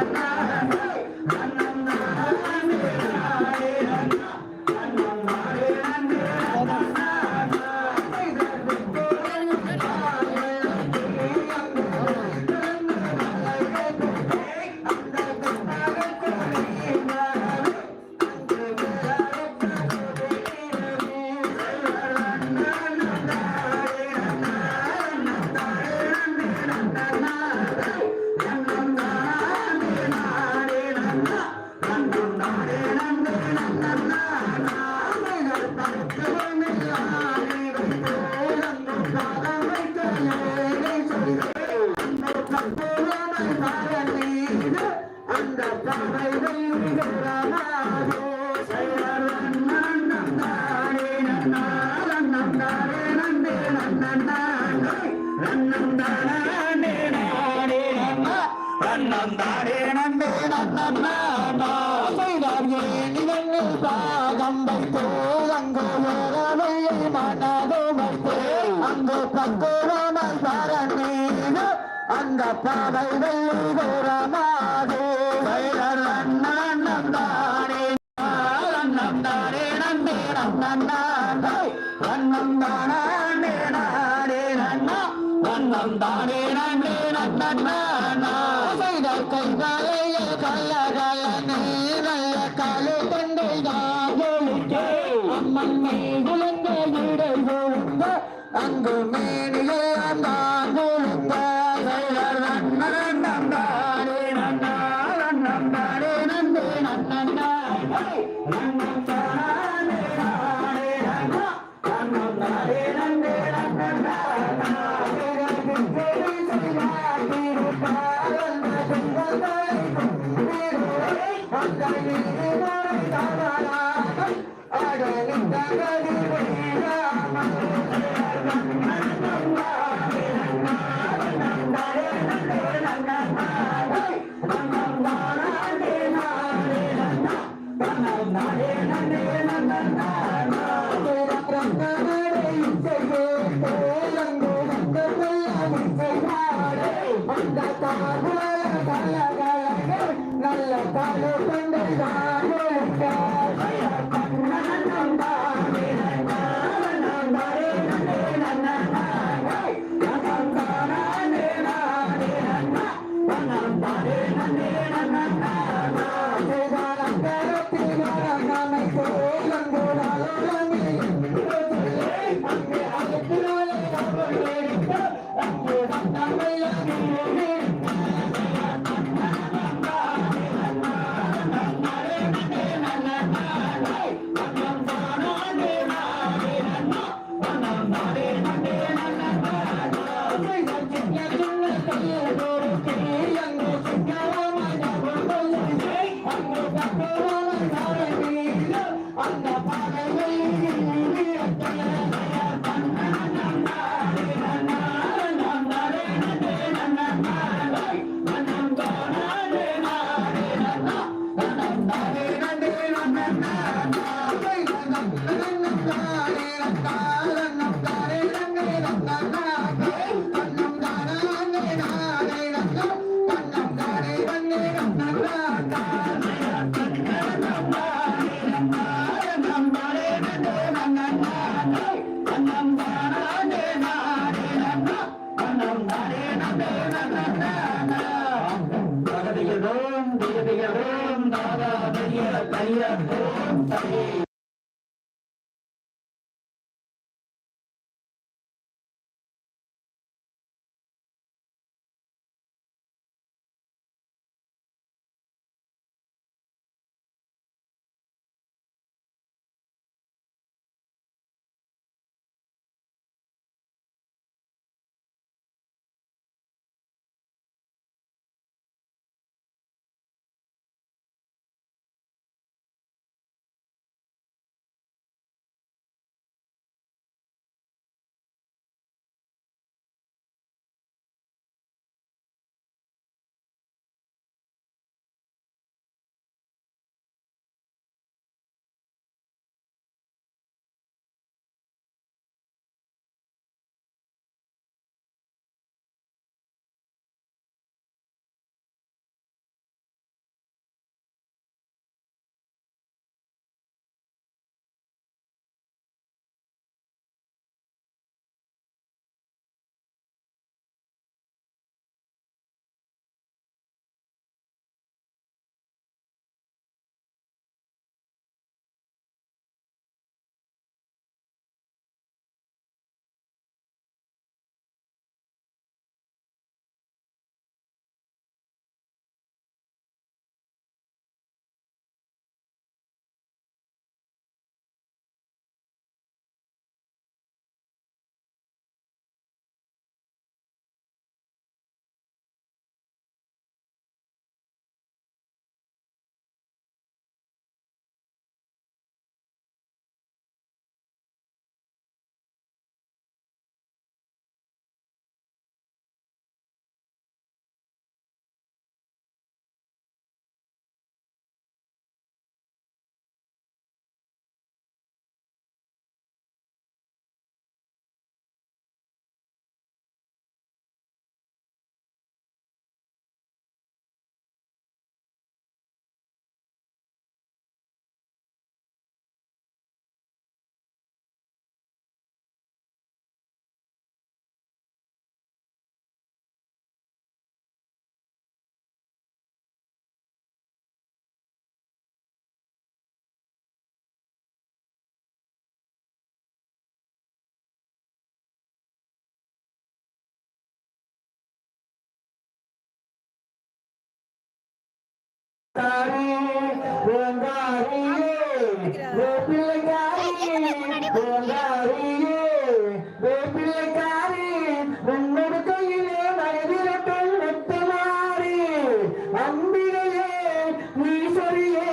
Bye. அந்த பாவை வெள்ளி தூரமாகே அண்ணம் தானே அண்ணம் தானே தானே அண்ணம் தானே நாடே நன்னா. அண்ணம் தானே நம்பே நன்னா. கைகாலைய கல்ல நீ நல்ல காலு அம்மன் இடை கொழுந்த அங்கு மேனிலே நல்ல பாடு கொண்டு தகதிகிறோம் compañía. தாரே பூங்காரியே பிள்ளைக்காரியே பூங்காரியே பிள்ளைக்காரி உன்னோட கையிலே மனதில பெண் முத்துமாறி அம்பிகையே நீசரியே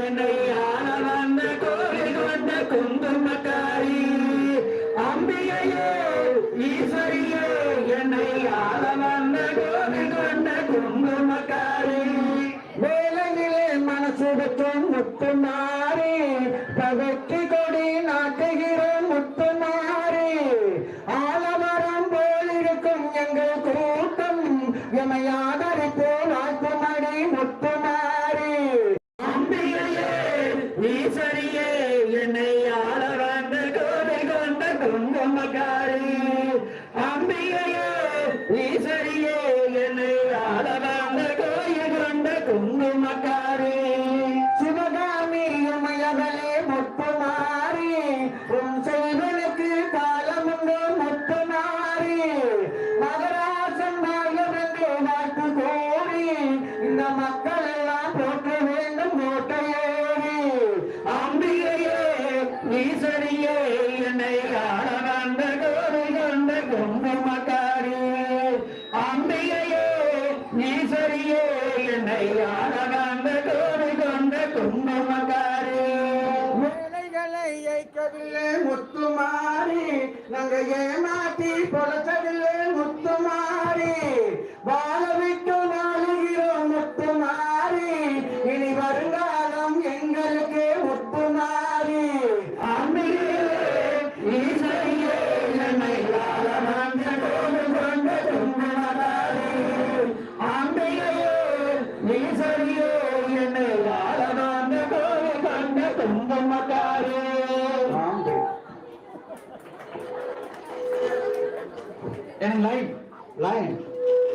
என்னை ஆனவா கொடுக்கும் முத்துமாறே. பகத்தி கொடி நாட்டுகிறோம் முத்துமாறே. ஆலமரம் போல் இருக்கும் எங்கள் கூட்டம். எமையாதரை போல் ஆக்குமடி முத்துமாறே. அம்பிகளே மாட்டி பொழச்சதில்லை முத்துமாறி வாழ